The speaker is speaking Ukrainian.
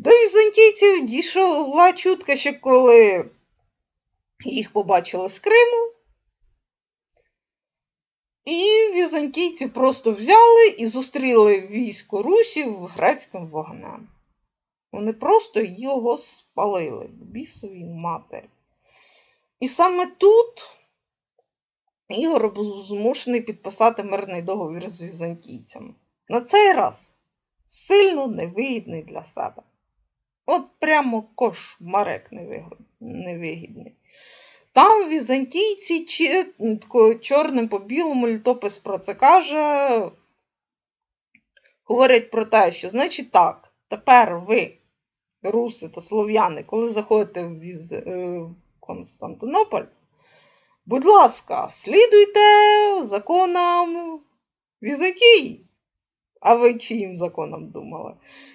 До візантійців дійшла чутка, що коли їх побачили з Криму, і візантійці просто взяли і зустріли військо русів грецьким вогнем. Вони просто його спалили в бісовій матері. І саме тут Ігор був змушений підписати мирний договір з візантійцями. На цей раз сильно невигідний для себе. От прямо кошмарек невигідний. Там візантійці чи, чорним по білому літопис про це каже. Говорять про те, що значить так, тепер ви, руси та слов'яни, коли заходите в, Віз... е, Константинополь, будь ласка, слідуйте законам Візантії. А ви чиїм законом думали?